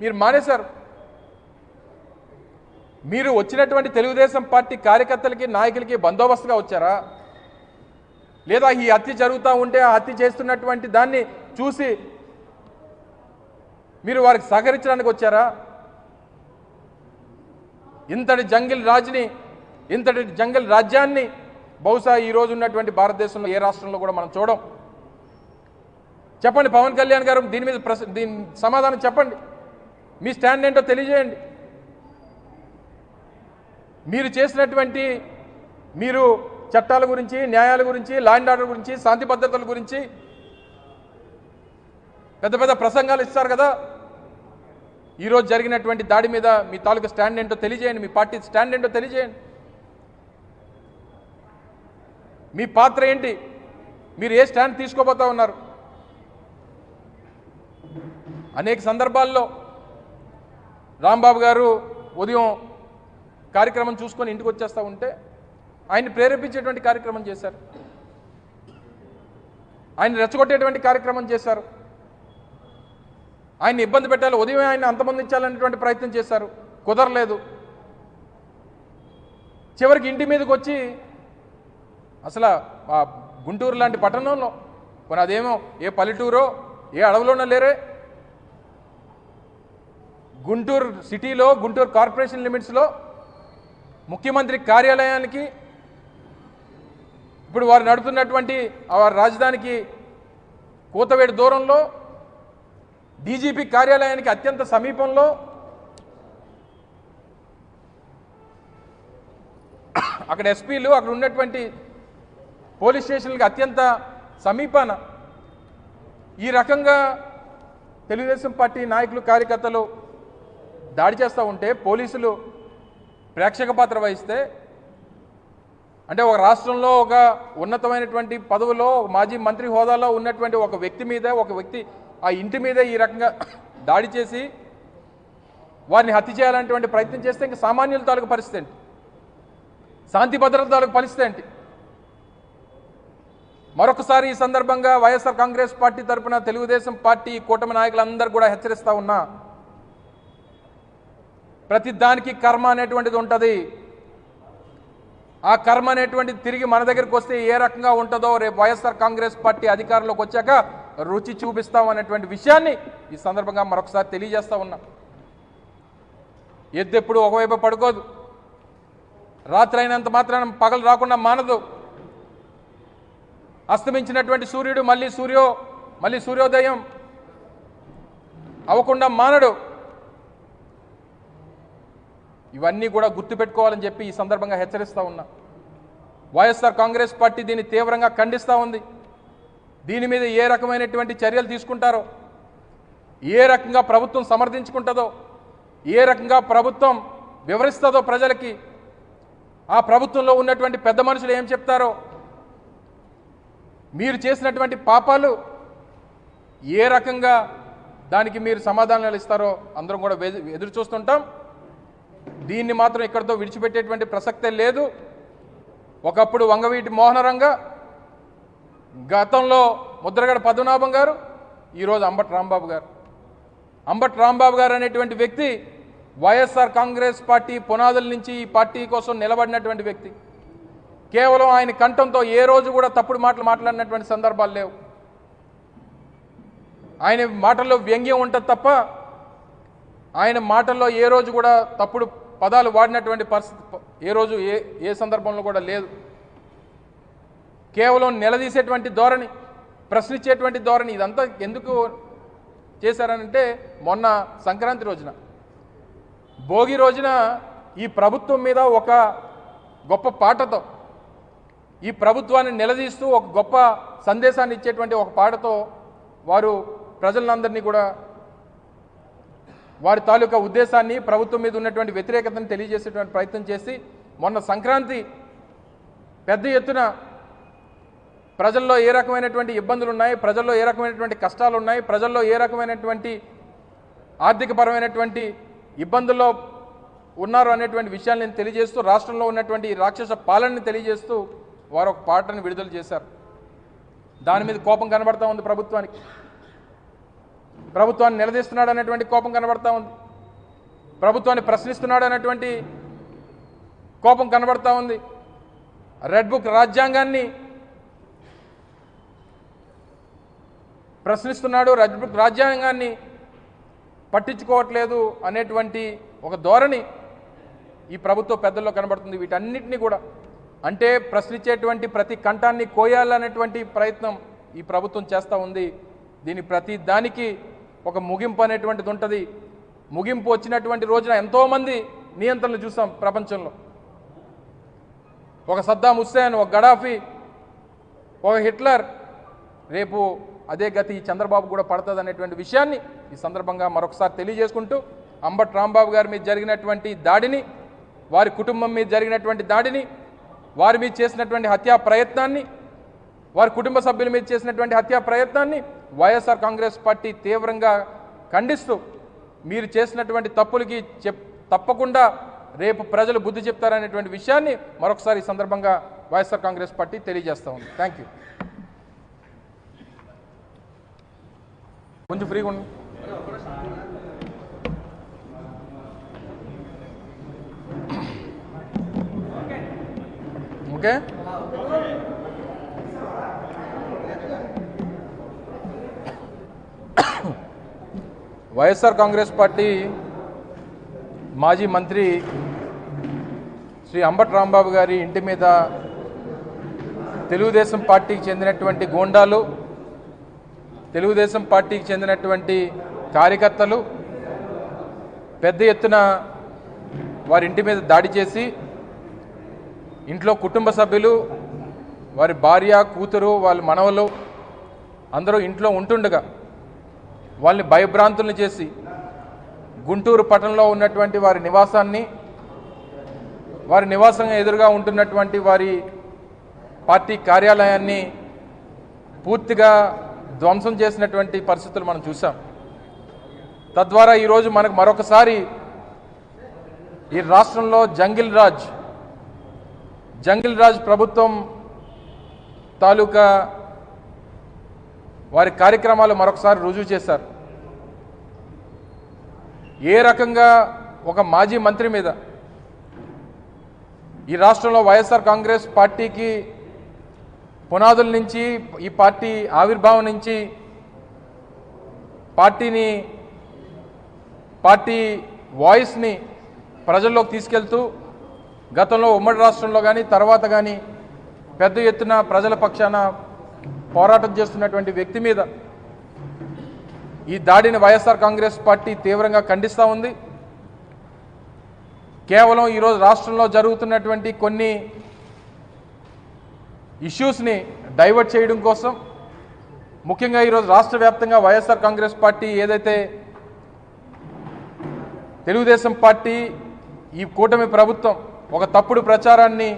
మీరు మానేశారు. మీరు వచ్చినటువంటి తెలుగుదేశం పార్టీ కార్యకర్తలకి నాయకులకి బందోబస్తుగా వచ్చారా? లేదా ఈ హత్య జరుగుతూ ఉంటే ఆ హత్య చేస్తున్నటువంటి దాన్ని చూసి మీరు వారికి సహకరించడానికి వచ్చారా? ఇంతటి జంగిల్ రాజుని ఇంతటి జంగిల్ రాజ్యాన్ని బహుశా ఈ ఉన్నటువంటి భారతదేశంలో ఏ రాష్ట్రంలో కూడా మనం చూడం. చెప్పండి పవన్ కళ్యాణ్ గారు దీని మీద ప్రశ్న దీని సమాధానం చెప్పండి. మీ స్టాండ్ ఏంటో తెలియజేయండి. మీరు చేసినటువంటి మీరు చట్టాల గురించి న్యాయాల గురించి లా అండ్ ఆర్డర్ గురించి శాంతి భద్రతల గురించి పెద్ద పెద్ద ప్రసంగాలు ఇస్తారు కదా. ఈరోజు జరిగినటువంటి దాడి మీద మీ తాలూకా స్టాండ్ ఏంటో తెలియజేయండి. మీ పార్టీ స్టాండ్ ఏంటో తెలియజేయండి. మీ పాత్ర ఏంటి? మీరు ఏ స్టాండ్ తీసుకోబోతా ఉన్నారు? అనేక సందర్భాల్లో రాంబాబు గారు ఉదయం కార్యక్రమం చూసుకొని ఇంటికి వచ్చేస్తూ ఉంటే ఆయన్ని ప్రేరేపించేటువంటి కార్యక్రమం చేశారు. ఆయన రెచ్చగొట్టేటువంటి కార్యక్రమం చేశారు. ఆయన ఇబ్బంది పెట్టాలి ఉదయం ఆయన అంతమందించాలనేటువంటి ప్రయత్నం చేశారు. కుదరలేదు. చివరికి ఇంటి మీదకి వచ్చి అసలు ఆ గుంటూరు లాంటి పట్టణంలో కొన్ని అదేమో ఏ పల్లెటూరో ఏ అడవిలోనో లేరే గుంటూరు సిటీలో గుంటూరు కార్పొరేషన్ లిమిట్స్లో ముఖ్యమంత్రి కార్యాలయానికి ఇప్పుడు వారు నడుపుతున్నటువంటి వారి రాజధానికి కూతవేడు దూరంలో డీజీపీ కార్యాలయానికి అత్యంత సమీపంలో అక్కడ ఎస్పీలు అక్కడ ఉన్నటువంటి పోలీస్ స్టేషన్లకు అత్యంత సమీపాన ఈ రకంగా తెలుగుదేశం పార్టీ నాయకులు కార్యకర్తలు దాడి చేస్తూ ఉంటే పోలీసులు ప్రేక్షక పాత్ర వహిస్తే అంటే ఒక రాష్ట్రంలో ఒక ఉన్నతమైనటువంటి పదవిలో మాజీ మంత్రి హోదాలో ఉన్నటువంటి ఒక వ్యక్తి మీద ఒక వ్యక్తి ఆ ఇంటి మీద ఈ రకంగా దాడి చేసి వారిని హత్య చేయాలనేటువంటి ప్రయత్నం చేస్తే ఇంకా సామాన్యుల తాలూకు పరిస్థితి ఏంటి? శాంతి భద్రత తాలూకు పరిస్థితి ఏంటి? మరొకసారి ఈ సందర్భంగా వైఎస్ఆర్ కాంగ్రెస్ పార్టీ తరపున తెలుగుదేశం పార్టీ కూటమి నాయకులందరూ కూడా హెచ్చరిస్తూ ఉన్నా ప్రతి దానికి కర్మ అనేటువంటిది ఉంటుంది. ఆ కర్మ అనేటువంటిది తిరిగి మన దగ్గరికి వస్తే ఏ రకంగా ఉంటుందో రేపు వైఎస్ఆర్ కాంగ్రెస్ పార్టీ అధికారంలోకి వచ్చాక రుచి చూపిస్తాం అనేటువంటి విషయాన్ని ఈ సందర్భంగా మరొకసారి తెలియజేస్తా ఉన్నా. ఎద్దెప్పుడు ఒకవైపు పడుకోదు. రాత్రి అయినంత మాత్రాన పగలు రాకుండా మానదు. అస్తమించినటువంటి సూర్యుడు మళ్ళీ సూర్యో మళ్ళీ సూర్యోదయం అవ్వకుండా మానడు. ఇవన్నీ కూడా గుర్తుపెట్టుకోవాలని చెప్పి ఈ సందర్భంగా హెచ్చరిస్తూ ఉన్నా. వైఎస్ఆర్ కాంగ్రెస్ పార్టీ దీన్ని తీవ్రంగా ఖండిస్తూ ఉంది. దీని మీద ఏ రకమైనటువంటి చర్యలు తీసుకుంటారో ఏ రకంగా ప్రభుత్వం సమర్థించుకుంటుందో ఏ రకంగా ప్రభుత్వం వివరిస్తుందో ప్రజలకి ఆ ప్రభుత్వంలో ఉన్నటువంటి పెద్ద మనుషులు ఏం చెప్తారో మీరు చేసినటువంటి పాపాలు ఏ రకంగా దానికి మీరు సమాధానాలు ఇస్తారో అందరం కూడా ఎదురు చూస్తుంటాం. దీన్ని మాత్రం ఇక్కడితో విడిచిపెట్టేటువంటి ప్రసక్తే లేదు. ఒకప్పుడు వంగవీటి మోహనరంగ గతంలో ముద్రగడ పద్మనాభం గారు ఈరోజు అంబట్ రాంబాబు గారు. అంబట్ రాంబాబు గారు అనేటువంటి వ్యక్తి వైఎస్ఆర్ కాంగ్రెస్ పార్టీ పునాదుల నుంచి ఈ పార్టీ కోసం నిలబడినటువంటి వ్యక్తి. కేవలం ఆయన కంఠంతో ఏ రోజు కూడా తప్పుడు మాటలు మాట్లాడినటువంటి సందర్భాలు లేవు. ఆయన మాటల్లో వ్యంగ్యం ఉంటుంది తప్ప ఆయన మాటల్లో ఏ రోజు కూడా తప్పుడు పదాలు వాడినటువంటి పరిస్థితి ఏ రోజు ఏ ఏ సందర్భంలో కూడా లేదు. కేవలం నిలదీసేటువంటి ధోరణి ప్రశ్నించేటువంటి ధోరణి ఇదంతా ఎందుకు చేశారనంటే మొన్న సంక్రాంతి రోజున. భోగి రోజున ఈ ప్రభుత్వం మీద ఒక గొప్ప పాటతో ఈ ప్రభుత్వాన్ని నిలదీస్తూ ఒక గొప్ప సందేశాన్ని ఇచ్చేటువంటి ఒక పాటతో వారు ప్రజలందరినీ కూడా వారి తాలూకా ఉద్దేశాన్ని ప్రభుత్వం మీద ఉన్నటువంటి వ్యతిరేకతను తెలియజేసేటువంటి ప్రయత్నం చేసి మొన్న సంక్రాంతి పెద్ద ఎత్తున ప్రజల్లో ఏ రకమైనటువంటి ఇబ్బందులు ఉన్నాయి ప్రజల్లో ఏ రకమైనటువంటి కష్టాలు ఉన్నాయి ప్రజల్లో ఏ రకమైనటువంటి ఆర్థికపరమైనటువంటి ఇబ్బందుల్లో ఉన్నారు అనేటువంటి విషయాన్ని నేను తెలియజేస్తూ రాష్ట్రంలో ఉన్నటువంటి రాక్షస పాలనని తెలియజేస్తూ వారు ఒక పాటను విడుదల చేశారు. దాని మీద కోపం కనబడతా ఉంది ప్రభుత్వానికి. ప్రభుత్వాన్ని నిలదీస్తున్నాడు అనేటువంటి కోపం కనబడతా ఉంది. ప్రభుత్వాన్ని ప్రశ్నిస్తున్నాడు అనేటువంటి కోపం కనబడతా ఉంది. రెడ్ బుక్ రాజ్యాంగాన్ని ప్రశ్నిస్తున్నాడు రెడ్ బుక్ రాజ్యాంగాన్ని పట్టించుకోవట్లేదు అనేటువంటి ఒక ధోరణి ఈ ప్రభుత్వ పెద్దల్లో కనబడుతుంది. వీటన్నిటినీ కూడా అంటే ప్రశ్నించేటువంటి ప్రతి కంఠాన్ని కోయాలనేటువంటి ప్రయత్నం ఈ ప్రభుత్వం చేస్తూ ఉంది. దీని ప్రతి దానికి ఒక ముగింపు అనేటువంటిది ఉంటుంది. ముగింపు వచ్చినటువంటి రోజున ఎంతోమంది నియంత్రణలు చూసాం ప్రపంచంలో. ఒక సద్దాం హుస్సేన్ ఒక గడాఫీ ఒక హిట్లర్ రేపు అదే గతి చంద్రబాబు కూడా పడుతుంది అనేటువంటి విషయాన్ని ఈ సందర్భంగా మరొకసారి తెలియజేసుకుంటూ అంబట్ రాంబాబు గారి మీద జరిగినటువంటి దాడిని వారి కుటుంబం మీద జరిగినటువంటి దాడిని వారి మీద చేసినటువంటి హత్యా ప్రయత్నాన్ని వారి కుటుంబ సభ్యుల మీద చేసినటువంటి హత్యా ప్రయత్నాన్ని వైఎస్ఆర్ కాంగ్రెస్ పార్టీ తీవ్రంగా ఖండిస్తూ మీరు చేసినటువంటి తప్పులకి చెప్ తప్పకుండా రేపు ప్రజలు బుద్ధి చెప్తారనేటువంటి విషయాన్ని మరొకసారి ఈ సందర్భంగా వైఎస్ఆర్ కాంగ్రెస్ పార్టీ తెలియజేస్తూ ఉంది. థ్యాంక్ యూ కొంచెం ఫ్రీగా ఉండి. ఓకే. వైఎస్ఆర్ కాంగ్రెస్ పార్టీ మాజీ మంత్రి శ్రీ అంబట్ రాంబాబు గారి ఇంటి మీద తెలుగుదేశం పార్టీకి చెందినటువంటి గోండాలు తెలుగుదేశం పార్టీకి చెందినటువంటి కార్యకర్తలు పెద్ద ఎత్తున వారి ఇంటి మీద దాడి చేసి ఇంట్లో కుటుంబ సభ్యులు వారి భార్య కూతురు వాళ్ళ మనవలు అందరూ ఇంట్లో ఉంటుండగా వాళ్ళని భయభ్రాంతులను చేసి గుంటూరు పట్టణంలో ఉన్నటువంటి వారి నివాసాన్ని వారి నివాసంగా ఎదురుగా ఉంటున్నటువంటి వారి పార్టీ కార్యాలయాన్ని పూర్తిగా ధ్వంసం చేసినటువంటి పరిస్థితులు మనం చూసాం తద్వారా ఈరోజు మనకు మరొకసారి ఈ రాష్ట్రంలో జంగిల్ రాజ్ జంగిల్ రాజ్ ప్రభుత్వం తాలూకా వారి కార్యక్రమాలు మరొకసారి రుజువు చేశారు. ఏ రకంగా ఒక మాజీ మంత్రి మీద ఈ రాష్ట్రంలో వైఎస్ఆర్ కాంగ్రెస్ పార్టీకి పునాదుల నుంచి ఈ పార్టీ ఆవిర్భావం నుంచి పార్టీని పార్టీ వాయిస్ని ప్రజల్లోకి తీసుకెళ్తూ గతంలో ఉమ్మడి రాష్ట్రంలో కానీ తర్వాత కానీ పెద్ద ఎత్తున ప్రజల పక్షాన పోరాటం చేస్తున్నటువంటి వ్యక్తి మీద ఈ దాడిని వైఎస్ఆర్ కాంగ్రెస్ పార్టీ తీవ్రంగా ఖండిస్తూ ఉంది. కేవలం ఈరోజు రాష్ట్రంలో జరుగుతున్నటువంటి కొన్ని ఇష్యూస్ని డైవర్ట్ చేయడం కోసం ముఖ్యంగా ఈరోజు రాష్ట్ర వ్యాప్తంగా వైఎస్ఆర్ కాంగ్రెస్ పార్టీ ఏదైతే తెలుగుదేశం పార్టీ ఈ కూటమి ప్రభుత్వం ఒక తప్పుడు ప్రచారాన్ని